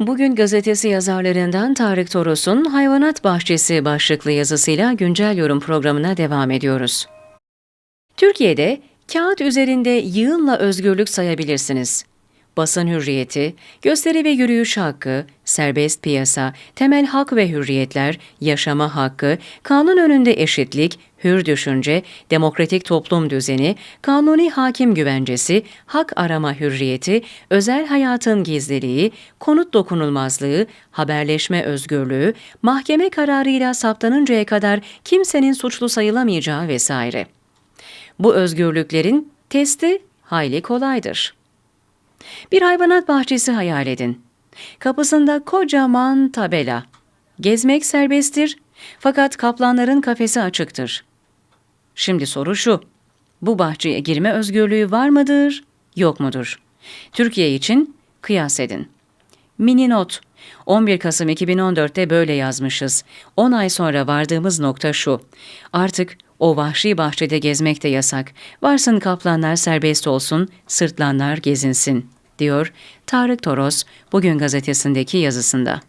Bugün gazetesi yazarlarından Tarık Toros'un Hayvanat Bahçesi başlıklı yazısıyla güncel yorum programına devam ediyoruz. Türkiye'de kağıt üzerinde yığınla özgürlük sayabilirsiniz. Basın hürriyeti, gösteri ve yürüyüş hakkı, serbest piyasa, temel hak ve hürriyetler, yaşama hakkı, kanun önünde eşitlik, hür düşünce, demokratik toplum düzeni, kanuni hakim güvencesi, hak arama hürriyeti, özel hayatın gizliliği, konut dokunulmazlığı, haberleşme özgürlüğü, mahkeme kararıyla saptanıncaya kadar kimsenin suçlu sayılamayacağı vesaire. Bu özgürlüklerin testi hayli kolaydır. Bir hayvanat bahçesi hayal edin. Kapısında kocaman tabela. Gezmek serbesttir fakat kaplanların kafesi açıktır. Şimdi soru şu. Bu bahçeye girme özgürlüğü var mıdır, yok mudur? Türkiye için kıyas edin. Mini not. 11 Kasım 2014'te böyle yazmışız. 10 ay sonra vardığımız nokta şu. Artık o vahşi bahçede gezmek de yasak. Varsın kaplanlar serbest olsun, sırtlanlar gezinsin, diyor Tarık Toros bugün gazetesindeki yazısında.